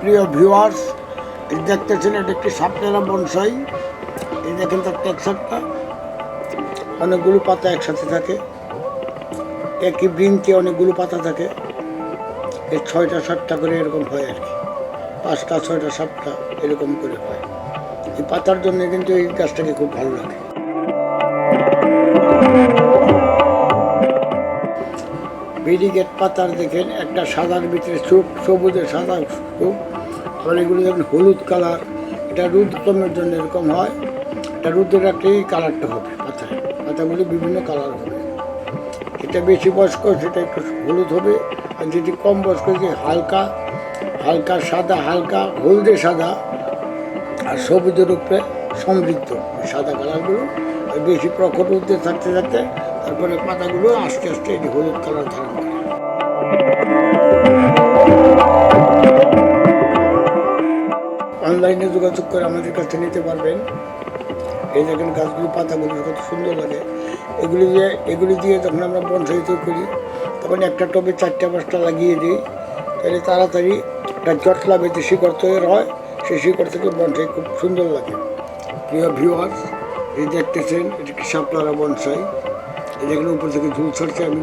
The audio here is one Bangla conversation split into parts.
প্রিয় ভিউয়ার্স এই দেখতেছেন এটা একটি সাপটেরা বনসাই। এই দেখেন তার টেক্সারটা অনেকগুলো পাতা একসাথে থাকে। একই বৃন্তে অনেকগুলো পাতা থাকে। এর ছয়টা সাতটা করে এরকম হয় আর কি। পাঁচটা, ছয়টা, সাতটা এরকম করে হয়। এই পাতার জন্য কিন্তু এই গাছটাকে খুব ভালো লাগে। বেরিগেট পাতার দেখেন একটা সাদার ভিতরে চোখ, সবুজে সাদা চোখ। আবার এগুলো দেখেন, হলুদ কালার এটা রুদ কমের জন্য এরকম হয়। এটা রুদ্র রাখলে কালারটা হবে, পাতায়। পাতাগুলি বিভিন্ন কালার হবে। এটা বেশি বয়স্ক, সেটা একটু হলুদ হবে। আর যেটি কম বয়স্ক যে হালকা হালকা সাদা, হালকা হলদে সাদা আর সবুজের উপরে সমৃদ্ধ সাদা কালারগুলো আর বেশি প্রখর রোদে থাকতে থাকতে তারপরে পাতাগুলো আস্তে আস্তে এটি হলুদ কালার ধারণ করে। কাছে নিতে পারবেন। এই দেখেন গাছগুলি, পাতাগুলো কত সুন্দর লাগে। এগুলি দিয়ে এগুলি দিয়ে যখন আমরা বনসাই তৈরি করি, তখন একটা টবে চারটা, পাঁচটা লাগিয়ে দিই। তাহলে তাড়াতাড়ি একটা জটলা বেঁধে শিকড় তৈরি হয়। সেই শিকড় থেকে বনসাই খুব সুন্দর লাগে। প্রিয় ভিউয়ার্স এই দেখতেছেন, এটা কি সাপলারা বনসাই? এই দেখেন উপর থেকে ঝুল ছাড়ছে, আমি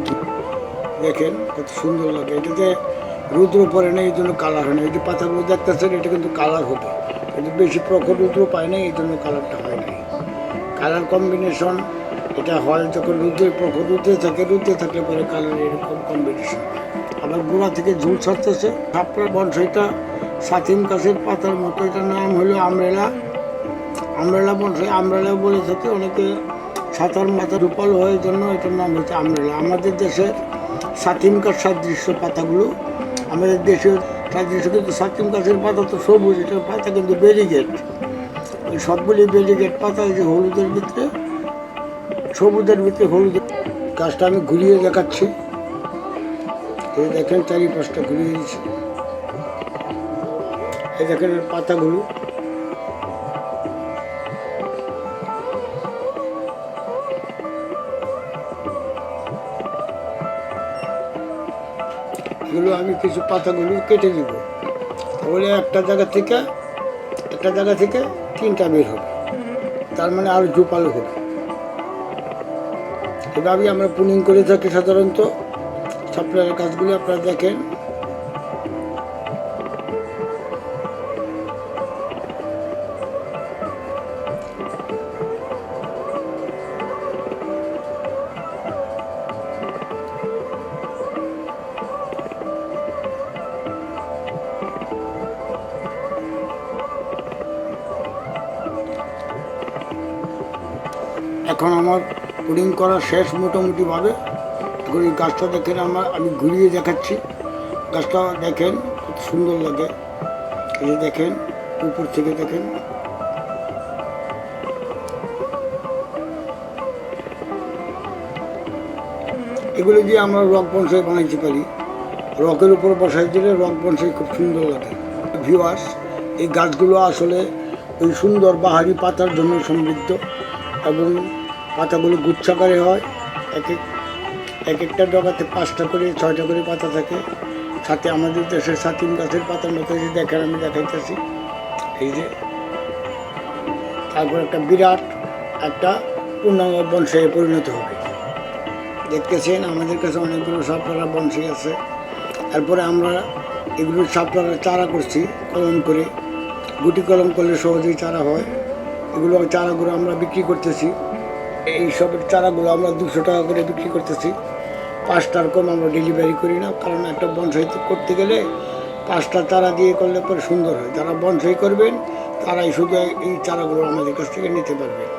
দেখেন কত সুন্দর লাগে। এটাতে রুদ্র পরে না, এই জন্য কালার হয় না। এই যে পাতাগুলো দেখতেছেন, এটা কিন্তু কালার হবে। কিন্তু বেশি প্রখর রুদ্র পায় না এই জন্য কালারটা হয় না কালার কম্বিনেশন, এটা হয় যখন রুদ্রে প্রখর রুদ্রে থাকে, রুদ্রে থাকলে পরে কালার এরকম কম্বিনেশন। আবার গোড়া থেকে ঝুল ছাড়তেছে সাপড়ার বনসাইটা সাতিম গাছের পাতার মতো, এটার নাম হলো আমরেলা। আমরেলা বনসাই আমরেলা বলে থাকে, অনেকে সাঁতার মাথা রূপাল হওয়ার জন্য এটার নাম হচ্ছে আমরেলা। আমাদের দেশের সাতিম গাছ সাদৃশ্য পাতাগুলো, আমাদের দেশের সাদৃশ্য কিন্তু সাকিম গাছের পাতা তো সবুজ এটার পাতা কিন্তু বেরিগেট। ওই সবগুলি বেরিগেট পাতা যে হলুদের ভিতরে, সবুজের ভিতরে হলুদ গাছটা আমি ঘুরিয়ে দেখাচ্ছি। এই দেখেন চারিপাশটা ঘুরিয়ে দিচ্ছি। এই দেখেন পাতাগুলো। এগুলো আমি কিছু পাতাগুলো কেটে দিব। তাহলে একটা জায়গা থেকে, একটা জায়গা থেকে তিনটা বের হবে। তার মানে আরও জোপালো হবে। এভাবেই আমরা পুনিং করে থাকি সাধারণত। সাপ্লাইয়ের কাজগুলো আপনারা দেখেন। এখন আমার পুডিং করা শেষ মোটামুটিভাবে। এখন এই গাছটা দেখেন আমার, আমি ঘুরিয়ে দেখাচ্ছি। গাছটা দেখেন খুব সুন্দর লাগে। এই দেখেন, উপর থেকে দেখেন। এগুলো দিয়ে আমরা রক বনসাই বানাইতে পারি। রকের উপর বসাই দিলে রক বনসাই খুব সুন্দর লাগে। ভিউয়ার্স এই গাছগুলো আসলে ওই সুন্দর বাহারি পাতার জন্য সমৃদ্ধ এবং পাতাগুলো গুচ্ছাকারে হয়। এক এক এক একটা ডগাতে পাঁচটা করে, ছয়টা করে পাতা থাকে। সাথে আমাদের দেশের সাতিম গাছের পাতার মতো যে দেখেন, আমি দেখাইতেছি। এই যে তারপর একটা বিরাট, একটা পূর্ণাঙ্গ বংশে পরিণত হবে। দেখতেছেন, আমাদের কাছে অনেকগুলো সাপলারা বংশী আছে। তারপরে আমরা এগুলো সাপলারা চারা করছি, কলম করে। গুটি কলম করলে সহজেই চারা হয়। এগুলো চারাগুলো আমরা বিক্রি করতেছি। এই সব চারাগুলো আমরা দুশো টাকা করে বিক্রি করতেছি। পাঁচটার কম আমরা ডেলিভারি করি না, কারণ একটা বনসাই করতে গেলে পাঁচটা চারা দিয়ে করলে পরে সুন্দর হয়। যারা বনসাই করবেন, তারাই শুধু এই চারাগুলো আমাদের কাছ থেকে নিতে পারবেন